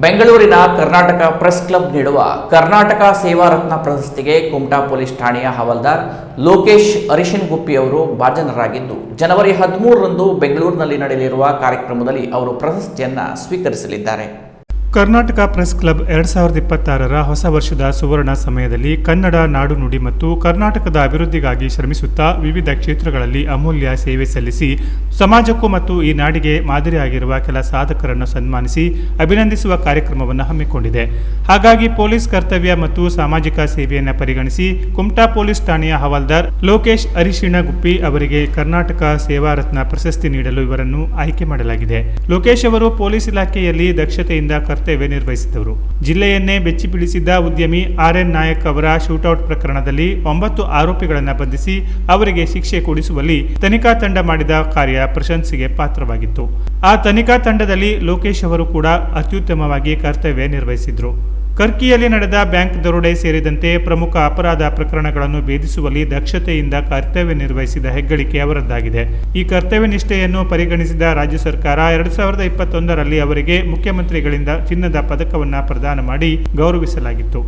ಬೆಂಗಳೂರಿನ Karnataka press club ನೀಡುವ ಕರ್ನಾಟಕ ಸೇವಾ ರತ್ನ ಪ್ರಶಸ್ತಿಗೆ ಕುಮಟಾ ಪೊಲೀಸ್ ಠಾಣೆಯ ಹವಾಲ್ದಾರ್ ಲೋಕೇಶ್ ಅರಿಶಿನ್ಗುಪ್ಪಿ ಅವರು ಭಾಜನರಾಗಿದ್ದು, ಜನವರಿ ಹದಿಮೂರರಂದು ಬೆಂಗಳೂರಿನಲ್ಲಿ ನಡೆಯಲಿರುವ ಕಾರ್ಯಕ್ರಮದಲ್ಲಿ ಅವರು ಪ್ರಶಸ್ತಿಯನ್ನು ಸ್ವೀಕರಿಸಲಿದ್ದಾರೆ. ಕರ್ನಾಟಕ ಪ್ರೆಸ್ ಕ್ಲಬ್ ಎರಡ್ ಸಾವಿರದ ಇಪ್ಪತ್ತಾರರ ಹೊಸ ವರ್ಷದ ಸುವರ್ಣ ಸಮಯದಲ್ಲಿ ಕನ್ನಡ ನಾಡು ನುಡಿ ಮತ್ತು ಕರ್ನಾಟಕದ ಅಭಿವೃದ್ಧಿಗಾಗಿ ಶ್ರಮಿಸುತ್ತಾ ವಿವಿಧ ಕ್ಷೇತ್ರಗಳಲ್ಲಿ ಅಮೂಲ್ಯ ಸೇವೆ ಸಲ್ಲಿಸಿ, ಸಮಾಜಕ್ಕೂ ಮತ್ತು ಈ ನಾಡಿಗೆ ಮಾದರಿಯಾಗಿರುವ ಕೆಲ ಸಾಧಕರನ್ನು ಸನ್ಮಾನಿಸಿ ಅಭಿನಂದಿಸುವ ಕಾರ್ಯಕ್ರಮವನ್ನು ಹಮ್ಮಿಕೊಂಡಿದೆ. ಹಾಗಾಗಿ ಪೊಲೀಸ್ ಕರ್ತವ್ಯ ಮತ್ತು ಸಾಮಾಜಿಕ ಸೇವೆಯನ್ನು ಪರಿಗಣಿಸಿ ಕುಮಟಾ ಪೊಲೀಸ್ ಠಾಣೆಯ ಹವಾಲ್ದಾರ್ ಲೋಕೇಶ್ ಅರಿಶಿಣ ಗುಪ್ಪಿ ಅವರಿಗೆ ಕರ್ನಾಟಕ ಸೇವಾ ರತ್ನ ಪ್ರಶಸ್ತಿ ನೀಡಲು ಇವರನ್ನು ಆಯ್ಕೆ ಮಾಡಲಾಗಿದೆ. ಲೋಕೇಶ್ ಅವರು ಪೊಲೀಸ್ ಇಲಾಖೆಯಲ್ಲಿ ದಕ್ಷತೆಯಿಂದ ಕರ್ತವ್ಯ ನಿರ್ವಹಿಸಿದವರು. ಜಿಲ್ಲೆಯನ್ನೇ ಬೆಚ್ಚಿಬೀಳಿಸಿದ್ದ ಉದ್ಯಮಿ ಆರ್ ಎನ್ ನಾಯಕ್ ಅವರ ಶೂಟೌಟ್ ಪ್ರಕರಣದಲ್ಲಿ ಒಂಬತ್ತು ಆರೋಪಿಗಳನ್ನು ಬಂಧಿಸಿ ಅವರಿಗೆ ಶಿಕ್ಷೆ ಕೊಡಿಸುವಲ್ಲಿ ತನಿಖಾ ತಂಡ ಮಾಡಿದ ಕಾರ್ಯ ಪ್ರಶಂಸೆಗೆ ಪಾತ್ರವಾಗಿತ್ತು. ಆ ತನಿಖಾ ತಂಡದಲ್ಲಿ ಲೋಕೇಶ್ ಅವರು ಕೂಡ ಅತ್ಯುತ್ತಮವಾಗಿ ಕರ್ತವ್ಯ ನಿರ್ವಹಿಸಿದ್ರು. ಕರ್ಕಿಯಲ್ಲಿ ನಡೆದ ಬ್ಯಾಂಕ್ ದರೋಡೆ ಸೇರಿದಂತೆ ಪ್ರಮುಖ ಅಪರಾಧ ಪ್ರಕರಣಗಳನ್ನು ಭೇದಿಸುವಲ್ಲಿ ದಕ್ಷತೆಯಿಂದ ಕರ್ತವ್ಯ ನಿರ್ವಹಿಸಿದ ಹೆಗ್ಗಳಿಕೆ ಅವರದ್ದಾಗಿದೆ. ಈ ಕರ್ತವ್ಯ ನಿಷ್ಠೆಯನ್ನು ಪರಿಗಣಿಸಿದ ರಾಜ್ಯ ಸರ್ಕಾರ ಎರಡು ಸಾವಿರದ ಇಪ್ಪತ್ತೊಂದರಲ್ಲಿ ಅವರಿಗೆ ಮುಖ್ಯಮಂತ್ರಿಗಳಿಂದ ಚಿನ್ನದ ಪದಕವನ್ನು ಪ್ರದಾನ ಮಾಡಿ ಗೌರವಿಸಲಾಗಿತ್ತು.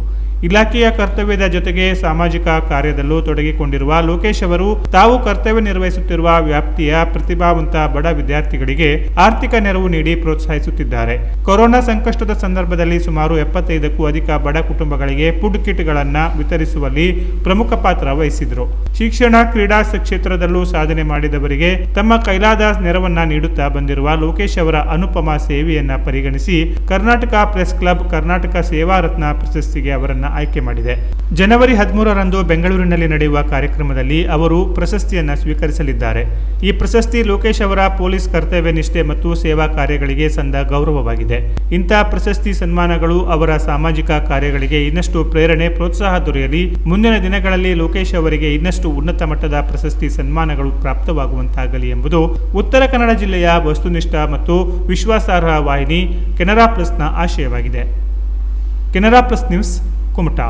ಇಲಾಖೆಯ ಕರ್ತವ್ಯದ ಜೊತೆಗೆ ಸಾಮಾಜಿಕ ಕಾರ್ಯದಲ್ಲೂ ತೊಡಗಿಕೊಂಡಿರುವ ಲೋಕೇಶ್ ಅವರು, ತಾವು ಕರ್ತವ್ಯ ನಿರ್ವಹಿಸುತ್ತಿರುವ ವ್ಯಾಪ್ತಿಯ ಪ್ರತಿಭಾವಂತ ಬಡ ವಿದ್ಯಾರ್ಥಿಗಳಿಗೆ ಆರ್ಥಿಕ ನೆರವು ನೀಡಿ ಪ್ರೋತ್ಸಾಹಿಸುತ್ತಿದ್ದಾರೆ. ಕೊರೋನಾ ಸಂಕಷ್ಟದ ಸಂದರ್ಭದಲ್ಲಿ ಸುಮಾರು ಎಪ್ಪತ್ತೈದಕ್ಕೂ ಅಧಿಕ ಬಡ ಕುಟುಂಬಗಳಿಗೆ ಫುಡ್ ಕಿಟ್ಗಳನ್ನು ವಿತರಿಸುವಲ್ಲಿ ಪ್ರಮುಖ ಪಾತ್ರ ವಹಿಸಿದರು. ಶಿಕ್ಷಣ ಕ್ರೀಡಾ ಕ್ಷೇತ್ರದಲ್ಲೂ ಸಾಧನೆ ಮಾಡಿದವರಿಗೆ ತಮ್ಮ ಕೈಲಾದ ನೆರವನ್ನ ನೀಡುತ್ತಾ ಬಂದಿರುವ ಲೋಕೇಶ್ ಅವರ ಅನುಪಮ ಸೇವೆಯನ್ನ ಪರಿಗಣಿಸಿ ಕರ್ನಾಟಕ ಪ್ರೆಸ್ ಕ್ಲಬ್, ಕರ್ನಾಟಕ ಸೇವಾ ರತ್ನ ಪ್ರಶಸ್ತಿಗೆ ಅವರನ್ನ ಆಯ್ಕೆ ಮಾಡಿದೆ. ಜನವರಿ ಹದಿಮೂರರಂದು ಬೆಂಗಳೂರಿನಲ್ಲಿ ನಡೆಯುವ ಕಾರ್ಯಕ್ರಮದಲ್ಲಿ ಅವರು ಪ್ರಶಸ್ತಿಯನ್ನು ಸ್ವೀಕರಿಸಲಿದ್ದಾರೆ. ಈ ಪ್ರಶಸ್ತಿ ಲೋಕೇಶ್ ಅವರ ಪೊಲೀಸ್ ಕರ್ತವ್ಯ ನಿಷ್ಠೆ ಮತ್ತು ಸೇವಾ ಕಾರ್ಯಗಳಿಗೆ ಸಂದ ಗೌರವವಾಗಿದೆ. ಇಂತಹ ಪ್ರಶಸ್ತಿ ಸನ್ಮಾನಗಳು ಅವರ ಸಾಮಾಜಿಕ ಕಾರ್ಯಗಳಿಗೆ ಇನ್ನಷ್ಟು ಪ್ರೇರಣೆ, ಪ್ರೋತ್ಸಾಹ ದೊರೆಯಲಿ. ಮುಂದಿನ ದಿನಗಳಲ್ಲಿ ಲೋಕೇಶ್ ಅವರಿಗೆ ಇನ್ನಷ್ಟು ಉನ್ನತ ಮಟ್ಟದ ಪ್ರಶಸ್ತಿ ಸನ್ಮಾನಗಳು ಪ್ರಾಪ್ತವಾಗುವಂತಾಗಲಿ ಎಂಬುದು ಉತ್ತರ ಕನ್ನಡ ಜಿಲ್ಲೆಯ ವಸ್ತುನಿಷ್ಠ ಮತ್ತು ವಿಶ್ವಾಸಾರ್ಹ ವಾಹಿನಿ ಕೆನರಾ ಪ್ಲಸ್ನ ಆಶಯವಾಗಿದೆ. Canara plus news Kumta